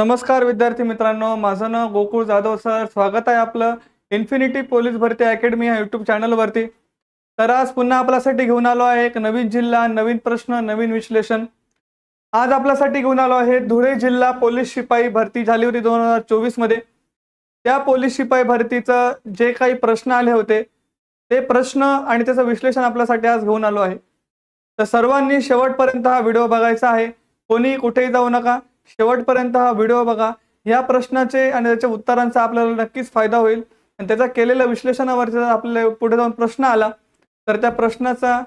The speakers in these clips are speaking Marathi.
नमस्कार विद्यार्थी मित्रांनो माझं नाव गोकुळ जाधव सर. स्वागत आहे आपलं इन्फिनिटी पोलीस भरती अकॅडमी या युट्यूब चॅनलवरती तर आज पुन्हा आपल्यासाठी घेऊन आलो आहे एक नवीन जिल्हा नवीन प्रश्न नवीन विश्लेषण. आज आपल्यासाठी घेऊन आलो आहे धुळे जिल्हा पोलीस शिपाई भरती झाली होती दोन हजार चोवीसमध्ये त्या पोलीस शिपाई भरतीचं जे काही प्रश्न आले होते ते प्रश्न आणि त्याचं विश्लेषण आपल्यासाठी आज घेऊन आलो आहे. तर सर्वांनी शेवटपर्यंत हा व्हिडिओ बघायचा आहे. कोणी कुठेही जाऊ नका. शेवटपर्यंत हा व्हिडिओ बघा. या प्रश्नाचे आणि त्याच्या उत्तरांचा आपल्याला नक्कीच फायदा होईल. आणि त्याचा केलेल्या विश्लेषणावर जर आपल्याला पुढे जाऊन प्रश्न आला तर त्या प्रश्नाचा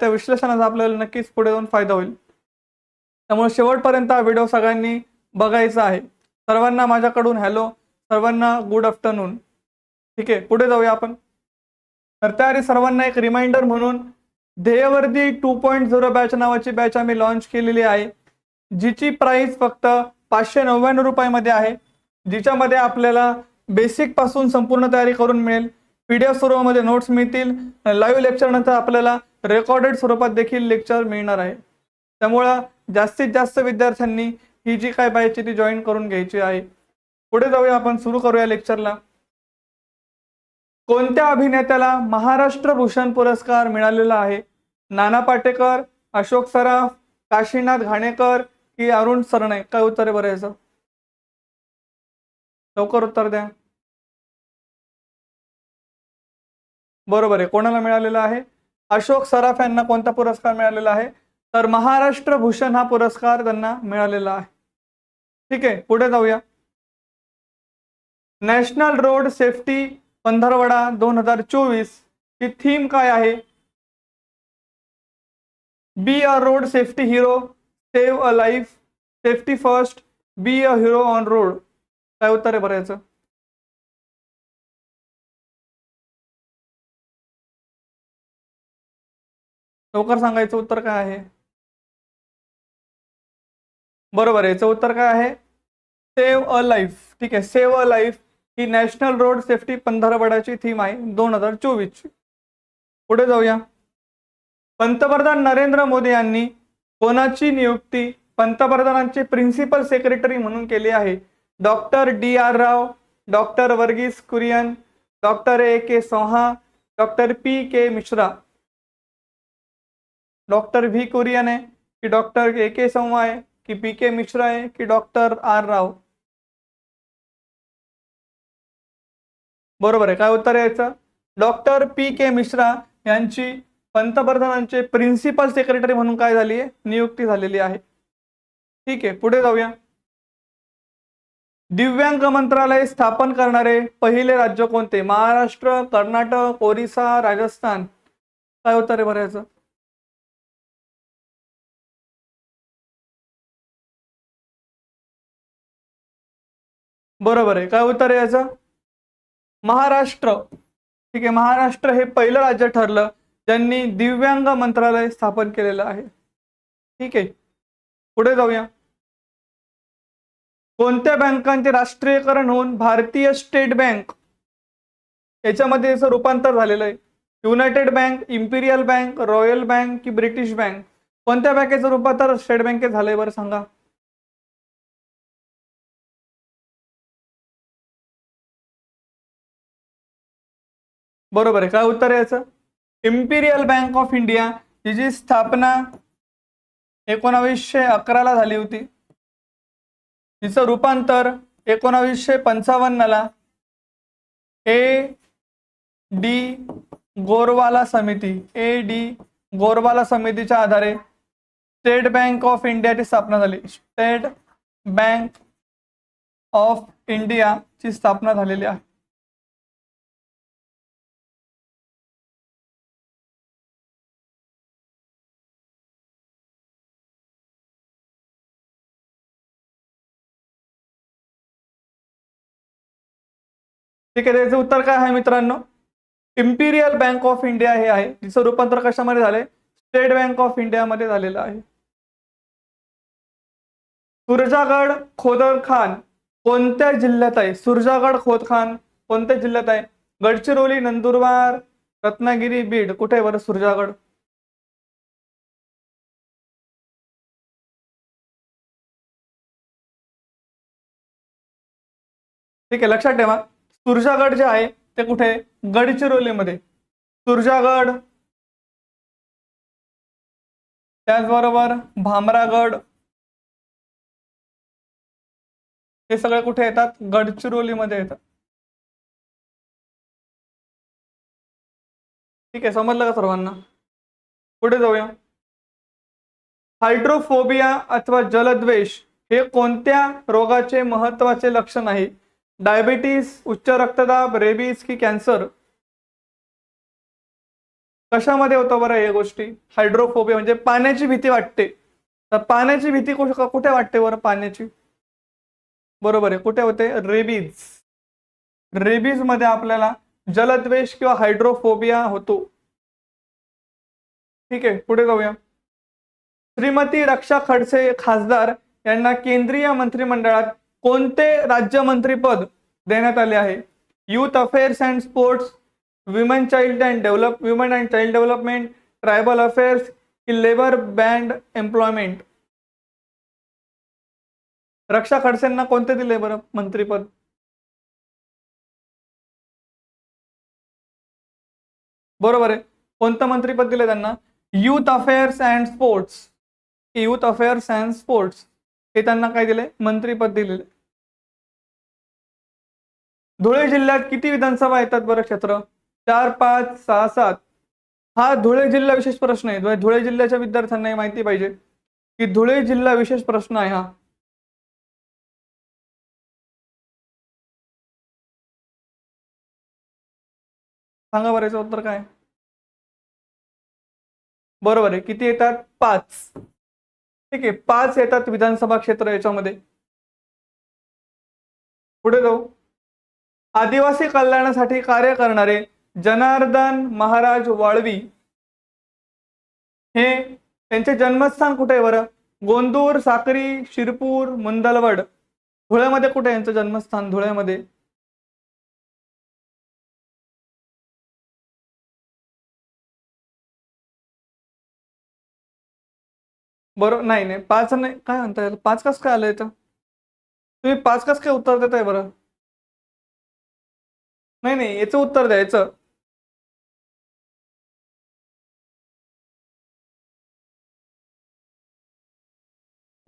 त्या विश्लेषणाचा आपल्याला नक्कीच पुढे जाऊन फायदा होईल. त्यामुळे शेवटपर्यंत हा व्हिडिओ सगळ्यांनी बघायचा आहे. सर्वांना माझ्याकडून हॅलो सर्वांना गुड आफ्टरनून ठीक आहे पुढे जाऊया आपण. तर त्याआधी सर्वांना एक रिमाइंडर म्हणून ध्येयवर्दी टू पॉईंट झिरो बॅच नावाची बॅच आम्ही लॉन्च केलेली आहे. जिची प्राइस फक्त पाचशे नव्याण्णव रुपयामध्ये आहे. जिच्यामध्ये आपल्याला बेसिकपासून संपूर्ण तयारी करून मिळेल. पीडीएफ स्वरूपामध्ये नोट्स मिळतील. लाईव्ह लेक्चर नंतर आपल्याला रेकॉर्डेड स्वरूपात देखील लेक्चर मिळणार आहे. त्यामुळं जास्तीत जास्त विद्यार्थ्यांनी ही जी काय पाहिजे ती जॉईन करून घ्यायची आहे. पुढे जाऊया आपण सुरू करूया लेक्चरला कोणत्या अभिनेत्याला महाराष्ट्र भूषण पुरस्कार मिळालेला आहे? नाना पाटेकर अशोक सराफ काशीनाथ घाणेकर की अरुण नाही काय उत्तर आहे बरं याचं? लवकर उत्तर द्या. बरोबर आहे कोणाला मिळालेला आहे? अशोक सराफ यांना कोणता पुरस्कार मिळालेला आहे? तर महाराष्ट्र भूषण हा पुरस्कार त्यांना मिळालेला आहे. ठीक आहे पुढे जाऊया. नॅशनल रोड सेफ्टी पंधरवडा दोन हजार चोवीस ही थीम काय आहे? Be a road safety hero save a life safety first be a hero on road. काय उत्तर आहे बरं याचं? लवकर सांगायचं उत्तर काय आहे? बरोबर आहे याचं उत्तर काय आहे? Save a life. ठीक आहे सेव्ह अ लाईफ ही नॅशनल रोड सेफ्टी पंधरवड्याची थीम आहे दोन हजार चोवीसची. पुढे जाऊया. पंतप्रधान नरेंद्र मोदी यांनी कोणाची नियुक्ती पंतप्रधानांचे प्रिन्सिपल सेक्रेटरी म्हणून केली आहे? Doctor D R Rao doctor Verghese Kurien doctor A K Soha doctor P K Mishra. Doctor V Kurien आहे की डॉक्टर ए के सोहा आहे की पी के मिश्रा आहे की डॉक्टर आर राव? बरोबर आहे. काय उत्तर यायचं? डॉक्टर पी के मिश्रा यांची पंतप्रधानांचे प्रिन्सिपल सेक्रेटरी म्हणून काय झाली आहे? नियुक्ती झालेली आहे. ठीक आहे पुढे जाऊया. दिव्यांग मंत्रालय स्थापन करणारे पहिले राज्य कोणते? महाराष्ट्र कर्नाटक ओरिसा राजस्थान. काय उत्तर आहे बरं याचं? बरोबर आहे. काय उत्तर आहे याचं? महाराष्ट्र. ठीक आहे महाराष्ट्र हे पहिलं राज्य ठरलं. ज्यांनी दिव्यांग मंत्रालय स्थापन केलेलं आहे. ठीक आहे. पुढे जाऊया. कोणत्या बँकांचे राष्ट्रीयकरण होऊन भारतीय स्टेट बँक याच्यामध्ये याचं रूपांतर झालेलं आहे? United Bank Imperial Bank Royal Bank की ब्रिटिश बँक? कोणत्या बँकेचं रूपांतर स्टेट बँकेत झालंय बरं सांगा? बरोबर आहे. काय उत्तर आहे याचं? इम्पिरियल बँक ऑफ इंडिया हिची स्थापना एकोणावीसशे अकराला झाली होती तिचं रूपांतर एकोणावीसशे पंचावन्नला ए डी गोरवाला समिती ए डी गोरवाला समितीच्या आधारे स्टेट बँक ऑफ इंडियाची स्थापना झाली. स्टेट बँक ऑफ इंडियाची स्थापना झालेली आहे. ठीक आहे त्याचं उत्तर काय आहे मित्रांनो? इम्पिरियल बँक ऑफ इंडिया हे आहे. तिचं रूपांतर कशामध्ये झालंय? स्टेट बँक ऑफ इंडियामध्ये झालेलं आहे. सुरजागड खोदर खान कोणत्या जिल्ह्यात आहे? सुरजागड खोद खान कोणत्या जिल्ह्यात आहे? गडचिरोली नंदुरबार रत्नागिरी बीड. कुठे आहे बरं सुरजागड? ठीक आहे लक्षात ठेवा. सुरजागड जे आहे ते कुठे? गडचिरोलीमध्ये. सुरजागड त्याचबरोबर भामरागड. हे सगळे कुठे येतात? गडचिरोलीमध्ये येतात. ठीक आहे समजलं का सर्वांना? पुढे जाऊया. हायड्रोफोबिया अथवा जलद्वेष हे कोणत्या रोगाचे महत्त्वाचे लक्षण आहे? डायबिटीस उच्च रक्तदाब रेबीज की कॅन्सर कशामध्ये होतं बरं हे गोष्टी? हायड्रोफोबिया म्हणजे पाण्याची भीती वाटते. तर पाण्याची भीती कुठे कुठे वाटते बरं पाण्याची? बरोबर आहे. कुठे होते? रेबीज. रेबीजमध्ये आपल्याला जलद्वेष किंवा हायड्रोफोबिया होतो. ठीक आहे पुढे जाऊया. श्रीमती रक्षा खडसे खासदार यांना केंद्रीय मंत्रिमंडळात कोणते राज्यमंत्रीपद देण्यात आले आहे? Youth affairs and sports women child and develop women and child development tribal affairs की लेबर बँड एम्प्लॉयमेंट रक्षा खडसेंना कोणते दिले बरं मंत्रीपद बरोबर आहे. कोणतं मंत्रीपद दिलं त्यांना? Youth affairs and sports youth affairs and sports हे त्यांना काय दिले? मंत्रीपद दिलेलं धुळे जिल्ह्यात किती विधानसभा येतात बरं क्षेत्र? चार पाच सहा सात. हा धुळे जिल्हा विशेष प्रश्न आहे. धुळे- धुळे जिल्ह्याच्या विद्यार्थ्यांना हे माहिती पाहिजे. की धुळे जिल्हा विशेष प्रश्न आहे हा. सांगा बरं याचं उत्तर काय? बरोबर आहे. किती येतात? पाच. ठीक आहे पाच येतात विधानसभा क्षेत्र याच्यामध्ये. पुढे जाऊ. आदिवासी कल्याणासाठी कार्य करणारे जनार्दन महाराज वाळवी हे त्यांचे जन्मस्थान कुठे आहे बरं? गोंदूर साक्री शिरपूर मुंदलवड. धुळ्यामध्ये कुठे यांचं जन्मस्थान? धुळ्यामध्ये. बरोबर नाही नाही पाच नाही काय म्हणता येईल पाच कस काय आलं इथं तुम्ही पाच कस काय उत्तर देताय बरं? नाही नाही याचं उत्तर द्या याचं.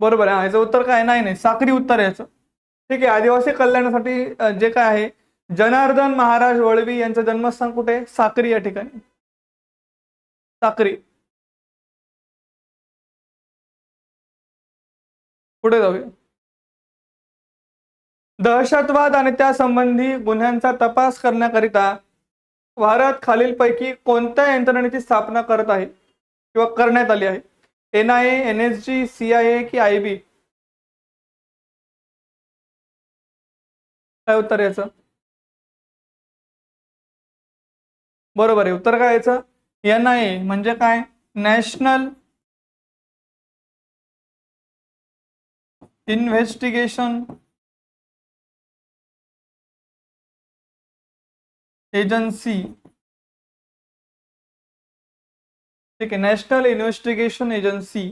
बरोबर आहे याचं उत्तर काय? नाही नाही साखरी उत्तर याचं. ठीक आहे आदिवासी कल्याणासाठी जे काय आहे जनार्दन महाराज वळवी यांचं जन्मस्थान कुठे? साखरी साक्री या ठिकाणी. साक्री. पुढे जाऊया. दहशतवाद आणि त्या संबंधी गुन्ह्यांचा तपास करण्याकरिता भारत खालीलपैकी कोणत्या यंत्रणेची स्थापना करत आहे किंवा करण्यात आली आहे? N I A N S G C I A की आय बी? काय उत्तर याचं? बरोबर आहे. उत्तर काय याचं? एन आय ए म्हणजे काय? National investigation agency. ठीक आहे नॅशनल इन्व्हेस्टिगेशन एजन्सी.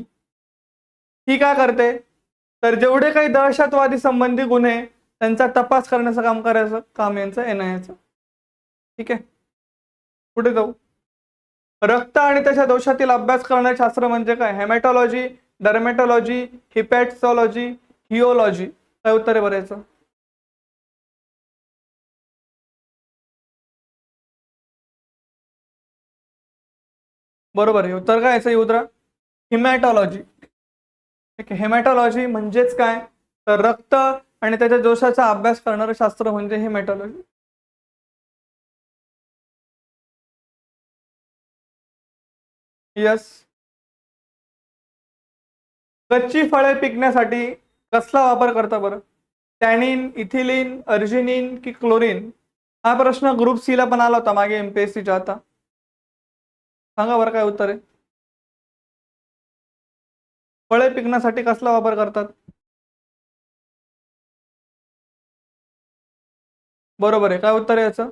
ही काय करते? तर जेवढे काही दहशतवादी संबंधी गुन्हे त्यांचा तपास करण्याचं काम करायचं काम यांचं एन आय ठीक आहे? पुढे जाऊ. रक्त आणि त्याच्या दोषातील अभ्यास करणारे शास्त्र म्हणजे काय? हेमॅटॉलॉजी डर्मॅटॉलॉजी हिपॅटॉलॉजी थिओलॉजी काय उत्तर आहे बरं याचं? बरोबर आहे. उत्तर काय याचं युद्रा हिमॅटॉलॉजी ठीक आहे. हेमॅटॉलॉजी म्हणजेच काय? तर रक्त आणि त्याच्या दोषाचा अभ्यास करणारं शास्त्र म्हणजे हेमॅटॉलॉजी यस कच्ची फळे पिकण्यासाठी कसला वापर करता बरं? टॅनिन इथिलिन अर्जिनिन की क्लोरीन? हा प्रश्न ग्रुप सी ला पण आला होता मागे एमपीएससीच्या आता. सांगा बरं काय उत्तर? आहे फळे पिकण्यासाठी कसला वापर करतात? बरोबर आहे. काय उत्तर आहे याचं?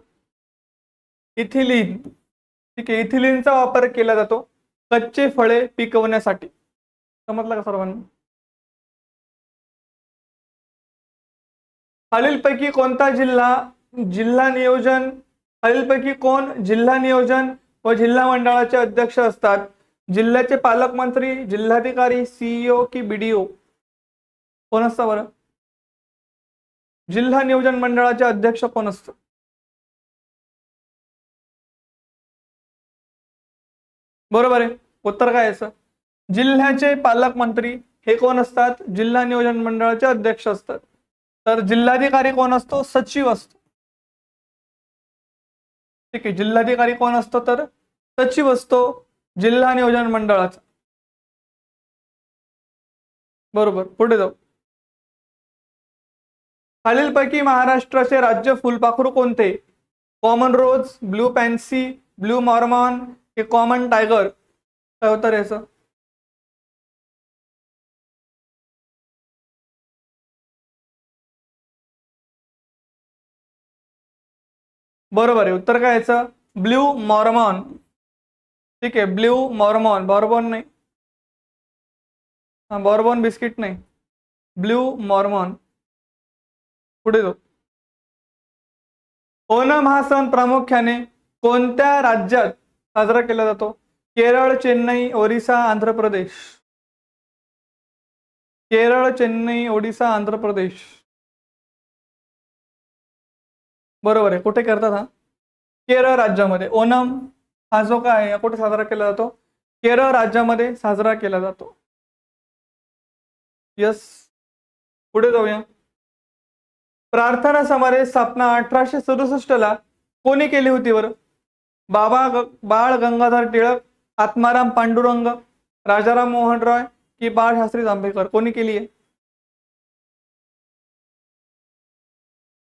इथिलिन. ठीक आहे. इथिलिनचा वापर केला जातो कच्चे फळे पिकवण्यासाठी. समजलं का सर्वांना? खालीलपैकी कोणता जिल्हा जिल्हा नियोजन? खालीलपैकी कोण जिल्हा नियोजन व जिल्हा मंडळाचे अध्यक्ष असतात? जिल्ह्याचे पालकमंत्री जिल्हाधिकारी सीईओ की बीडीओ कोण असतं बरं? जिल्हा नियोजन मंडळाचे अध्यक्ष कोण असतं? बरोबर आहे. उत्तर काय याचं जिल्ह्याचे पालकमंत्री हे कोण असतात? जिल्हा नियोजन मंडळाचे अध्यक्ष असतात. तर जिल्हाधिकारी कोण असतो? सचिव असतो. ठीक आहे जिल्हाधिकारी कोण असतो तर? सचिव असतो जिल्हा नियोजन मंडळाचा. बरोबर पुढे जाऊ. खालीलपैकी महाराष्ट्राचे राज्य फुलपाखरू कोणते? Common rose blue pansy blue Mormon हे कॉमन टायगर? काय होतं याचं? बरोबर आहे. उत्तर काय याचं? Blue mormon. ठीक आहे ब्ल्यू मॉर्मॉन. बॉर्बॉन नाही. हा बॉर्बॉन बिस्किट नाही. Blue Mormon. पुढे जाऊ. ओणम हा सण प्रामुख्याने कोणत्या राज्यात साजरा केला जातो? केरळ चेन्नई ओरिसा आंध्र प्रदेश. केरळ चेन्नई ओडिसा आंध्र प्रदेश. बरोबर आहे. कुठे करतात हा? केरळ राज्यामध्ये. ओणम हा जो काय आहे, कुठे साजरा केला जातो? केरळ राज्यामध्ये साजरा केला जातो. यस पुढे जाऊया. प्रार्थना समारे स्थापना अठराशे सदुसष्ट ला कोणी केली होती बरं? बाबा बाळ गंगाधर टिळक आत्माराम पांडुरंग राजाराम मोहन रॉय की बाळशास्त्री जांभेकर. कोणी केली आहे?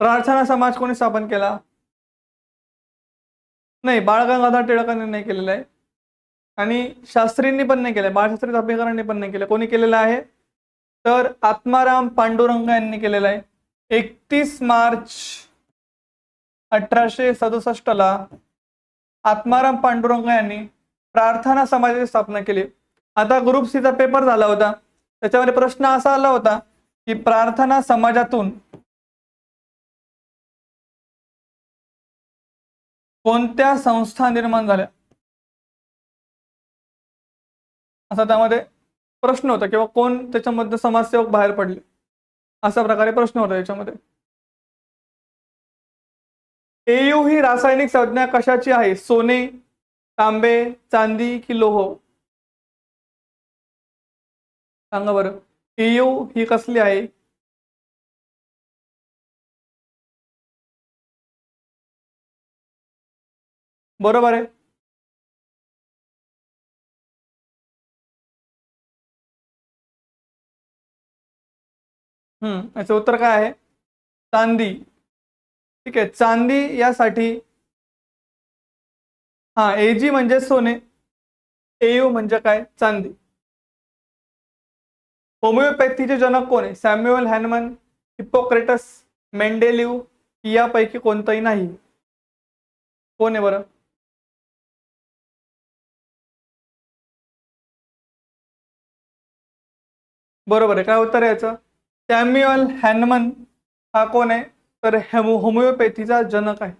प्रार्थना समाज कोणी स्थापन केला? नाही बाळ गंगाधर टिळकांनी नाही केलेलं आहे. आणि शास्त्रींनी पण नाही केलं बाळशास्त्री जांभेकरांनी पण नाही केलं कोणी केलेलं आहे? तर आत्माराम पांडुरंग यांनी केलेलं आहे. एकतीस मार्च अठराशे सदुसष्ट ला आत्माराम पांडुरंग यांनी प्रार्थना समाजाची स्थापना केली. आता ग्रुप सीचा पेपर झाला होता. त्याच्यामध्ये प्रश्न असा आला होता की प्रार्थना समाजातून कोणत्या संस्था निर्माण झाल्या? असा त्यामध्ये प्रश्न होता किंवा कोण त्याच्यामध्ये समाजसेवक बाहेर पडले? अशा प्रकारे प्रश्न होता याच्यामध्ये एयू ही रासायनिक संज्ञा कशाची आहे? सोने तांबे चांदी की लोह? सांगा बरं. एयू ही कसली आहे? बरोबर आहे. हम्म याचं उत्तर काय आहे? चांदी. ठीक आहे चांदी यासाठी हा एजी म्हणजे सोने एयू म्हणजे काय? चांदी. होमिओपॅथीचे जनक कोण आहे? सॅम्युअल हॅनमन हिपोक्रेटस मेंडेलिव यापैकी कोणतंही नाही. कोण आहे बरं? बरोबर आहे. काय उत्तर याचं? सॅम्युअल हॅनमन हा कोण आहे? तर हेमो होमिओपॅथीचा जनक आहे.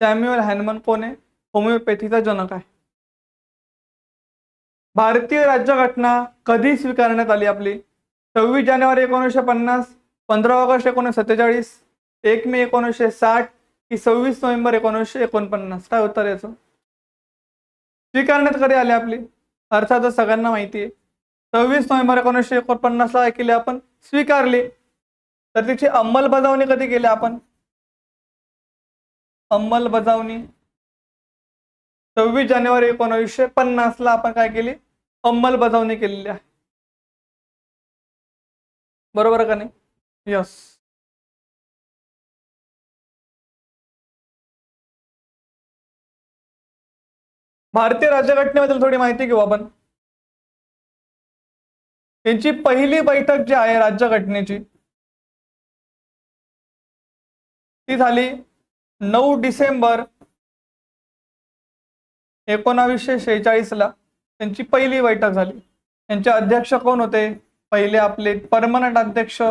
सॅम्युअल हॅनमन कोण आहे? होमिओपॅथीचा जनक आहे. भारतीय राज्यघटना कधी स्वीकारण्यात आली आपली? सव्वीस जानेवारी एकोणीसशे पन्नास पंधरा ऑगस्ट एकोणीसशे सत्तेचाळीस एक मे एकोणीसशे साठ की सव्वीस नोव्हेंबर एकोणीसशे एकोणपन्नास? काय उत्तर याचं? स्वीकारण्यात कधी आली आपली? अर्थातच सगळ्यांना माहिती आहे. सव्वीस नोव्हेंबर एकोणीसशे एकोणपन्नासला काय केले आपण स्वीकारले. तर तिची अंमलबजावणी कधी केली आपण? अंमलबजावणी सव्वीस जानेवारी एकोणीसशे पन्नास ला आपण काय केली? अंमलबजावणी केलेली आहे. बरोबर का नाही? यस भारतीय राज्यघटनेबद्दल थोडी माहिती घेऊ आपण. यांची पहिली बैठक जी आहे राज्यघटनेची ती झाली नऊ डिसेंबर एकोणावीसशे शेहेचाळीसला. त्यांची पहिली बैठक झाली. त्यांचे अध्यक्ष कोण होते? पहिले आपले परमनंट अध्यक्ष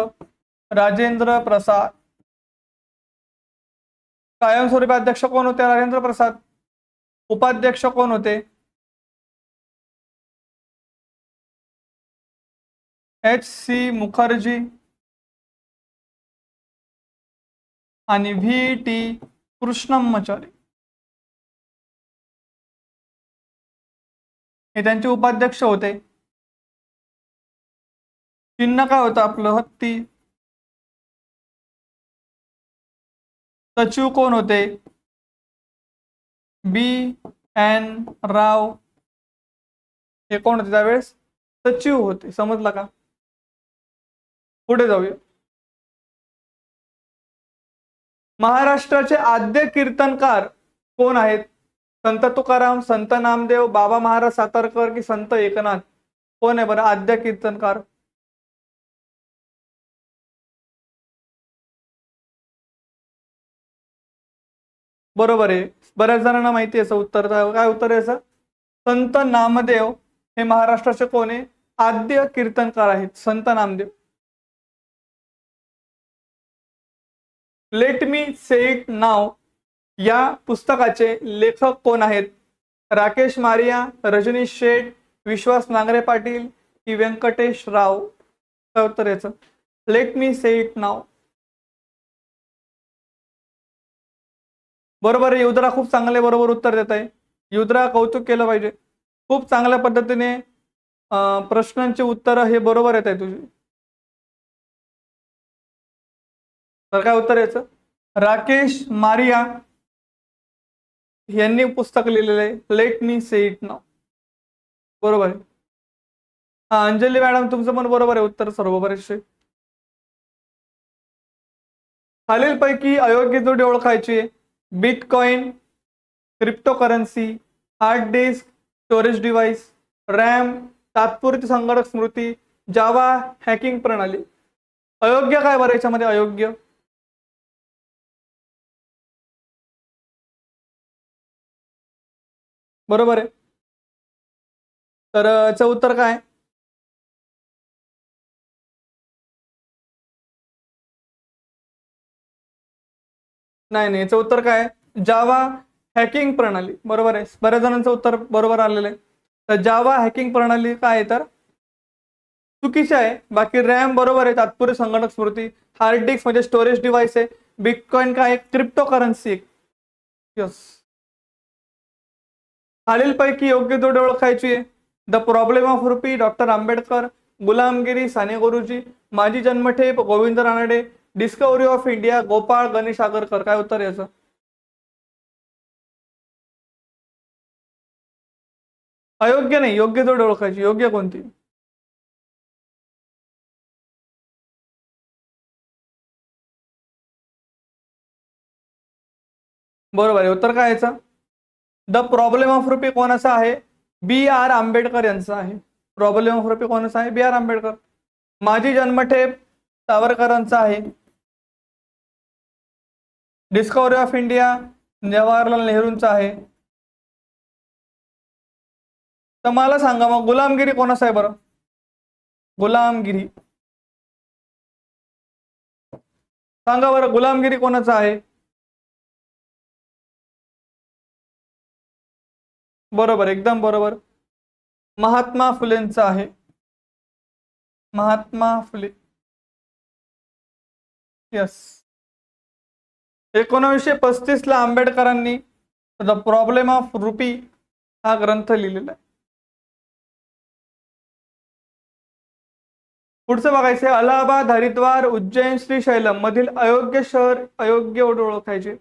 राजेंद्र प्रसाद. कायमस्वरूपी अध्यक्ष कोण होते? राजेंद्र प्रसाद. उपाध्यक्ष कोण होते? एच सी मुखर्जी आणि व्ही टी कृष्णम्मचारी हे त्यांचे उपाध्यक्ष होते. चिन्ह काय होतं आपलं? हत्ती. सचिव कोण होते? B N Rao. हे कोण होते त्यावेळेस? सचिव होते. समजला का? पुढे जाऊया. महाराष्ट्राचे आद्य कीर्तनकार कोण आहेत? संत तुकाराम संत नामदेव बाबा महाराज सातारकर की संत एकनाथ? कोण आहे बरं आद्य कीर्तनकार? बरोबर आहे. बऱ्याच जणांना माहिती आहे उत्तर. काय उत्तर आहे याचं? संत नामदेव हे महाराष्ट्राचे कोण आहे? आद्य कीर्तनकार आहेत. Sant Namdev. Let me say it नाव या पुस्तकाचे लेखक कोण आहेत? राकेश मारिया रजनीश शेठ विश्वास नांगरे पाटील की व्यंकटेश राव? उत्तर याचं. लेट मी से इट नाव बरोबर आहे युद्रा खूप चांगले बरोबर उत्तर देत आहे. युद्रा कौतुक केलं पाहिजे. खूप चांगल्या पद्धतीने प्रश्नांचे प्रश्नांची उत्तरं हे बरोबर येत आहे तुझी. तर काय उत्तर याचं राकेश मारिया यांनी पुस्तक लिहिलेलं आहे लेट मी से इट नाव बरोबर आहे. हा अंजली मॅडम तुमचं पण बरोबर आहे उत्तर सर्व बरेचसे. खालीलपैकी अयोग्य जोडी ओळखायची bitcoin bitcoin cryptocurrency hard disk storage device RAM तात्पुरती संगणक स्मृती जावा हॅकिंग प्रणाली. अयोग्य काय बरं याच्यामध्ये? अयोग्य. बरोबर आहे. तर याचं उत्तर काय? नाही नाही याचं उत्तर काय? जावा हॅकिंग प्रणाली. बरोबर आहे. बऱ्याच जणांचं उत्तर बरोबर आलेलं आहे. तर जावा हॅकिंग प्रणाली काय आहे तर? चुकीचे आहे. बाकी रॅम बरोबर आहे. तात्पुरे संगणक स्मृती. हार्ड डिस्क म्हणजे स्टोरेज डिव्हाइस आहे. बिटकॉइन काय? Cryptocurrency yes. खालीलपैकी योग्य जोडी ओळखायची. आहे the problem of rupee doctor Ambedkar Gulamgiri Sane Guruji Majhi Janmathep Govind Ranade discovery of India Gopal Ganesh Agarkar काय उत्तर याचं? अयोग्य नाही योग्य जोडी ओळखायची. योग्य कोणती? बरोबर आहे. उत्तर काय याचं? द प्रॉब्लेम ऑफ रुपी कोणाचा आहे? बी आर आंबेडकर यांचा आहे. प्रॉब्लेम ऑफ रुपी कोणाचा आहे? B R Ambedkar. माझी जन्मठेप सावरकरांचा आहे. डिस्कवरी ऑफ इंडिया जवाहरलाल नेहरूंचा आहे. तर मला सांगा मग गुलामगिरी कोणाचा आहे बरं? गुलामगिरी. सांगा बरं गुलामगिरी कोणाचा आहे? बरोबर एकदम बरोबर. महात्मा फुलेंचा आहे. महात्मा फुले. यस एकोणीसशे पस्तीस ला आंबेडकरांनी द प्रॉब्लेम ऑफ रुपी हा ग्रंथ लिहिलेला आहे. पुढचं बघायचं अलाहाबाद हरिद्वार उज्जैन श्रीशैलम मधील अयोग्य शहर अयोग्य ओढ ओळखायचे.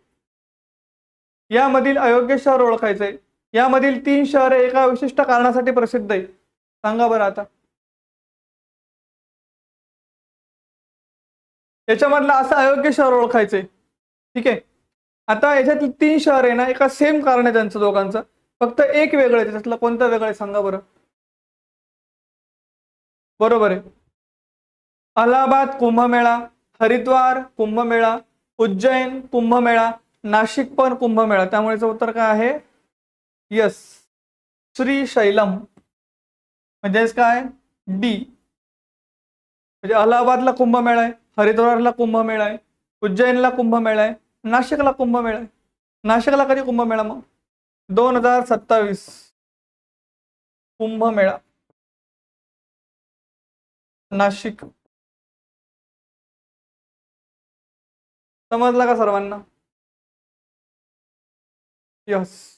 यामधील अयोग्य शहर ओळखायचंय. यामधील तीन शहरे एका विशिष्ट कारणासाठी प्रसिद्ध आहे सांगा बरं आता. याच्यामधलं असं अयोग्य शहर ओळखायचंय. ठीक आहे? आता याच्यातली तीन शहर आहे ना एका सेम कारण आहे त्यांचं दोघांचं. फक्त एक वेगळं आहे त्याच्यातलं कोणतं वेगळं आहे सांगा बरं. बरोबर आहे. अलाहाबाद कुंभमेळा हरिद्वार कुंभमेळा उज्जैन कुंभमेळा नाशिक पण कुंभमेळा. त्यामुळेच उत्तर काय आहे? यस. श्रीशैलम म्हणजेच काय? डी. म्हणजे अलाहाबादला कुंभमेळा आहे हरिद्वारला कुंभमेळा आहे उज्जैनला कुंभमेळा आहे नाशिकला कुंभमेळा आहे. नाशिकला कधी कुंभमेळा मग? दोन हजार सत्तावीस. कुंभमेळा. नाशिक. समजला का सर्वांना? यस.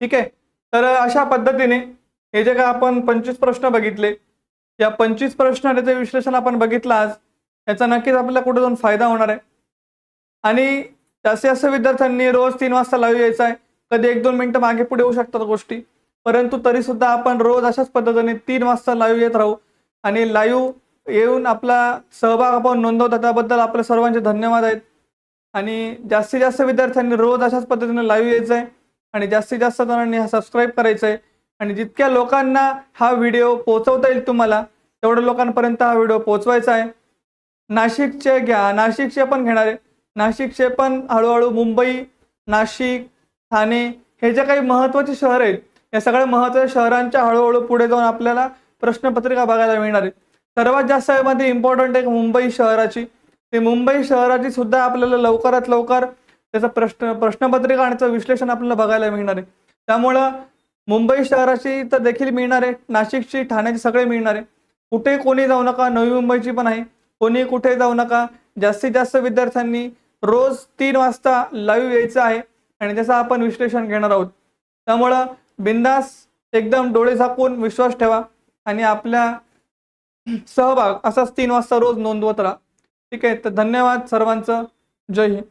ठीक आहे? तर अशा पद्धतीने हे जे काय आपण पंचवीस प्रश्न बघितले या पंचवीस प्रश्न ते विश्लेषण आपण बघितलं आज याचा नक्कीच आपल्याला कुठे जाऊन फायदा होणार आहे. आणि जास्तीत जास्त विद्यार्थ्यांनी रोज तीन वाजता लाईव्ह यायचा आहे. कधी एक दोन मिनटं मागे पुढे होऊ शकतात गोष्टी. परंतु तरी सुद्धा आपण रोज अशाच पद्धतीने तीन वाजता लाईव्ह येत राहू. आणि लाईव्ह येऊन आपला सहभाग आपण नोंदवता त्याबद्दल आपले सर्वांचे धन्यवाद आहेत. आणि जास्तीत जास्त विद्यार्थ्यांनी रोज अशाच पद्धतीने लाईव्ह यायचं आहे. आणि जास्तीत जास्त जणांनी हा सबस्क्राईब करायचं आहे आणि जितक्या लोकांना हा व्हिडिओ पोहोचवता येईल तुम्हाला तेवढ्या लोकांपर्यंत हा व्हिडिओ पोहोचवायचा आहे. नाशिकचे घ्या नाशिकचे पण घेणार आहे. नाशिकचे पण हळूहळू मुंबई नाशिक ठाणे हे जे काही महत्त्वाचे शहर आहेत या सगळ्या महत्त्वाच्या शहरांच्या हळूहळू पुढे जाऊन आपल्याला प्रश्नपत्रिका बघायला मिळणार आहे. सर्वात जास्त मध्ये इम्पॉर्टंट आहे मुंबई शहराची. ते मुंबई शहराची सुद्धा आपल्याला लवकरात लवकर त्याचा प्रश्न प्रश्नपत्रिका आणि त्याचं विश्लेषण आपल्याला बघायला मिळणार. आहे त्यामुळं मुंबई शहराची तर देखील मिळणार आहे नाशिकची ठाण्याची सगळे मिळणार. आहे कुठे कोणी जाऊ नका नवी मुंबईची पण आहे. कोणी कुठे जाऊ नका. जास्तीत जास्त विद्यार्थ्यांनी रोज तीन वाजता लाईव्ह यायचं आहे आणि त्याचं आपण विश्लेषण घेणार आहोत. त्यामुळं बिंदास एकदम डोळे झाकून विश्वास ठेवा आणि आपल्या सहभाग असाच तीन वाजता रोज नोंदवत राहा. ठीक आहे? तर धन्यवाद सर्वांचं. जय हिंद.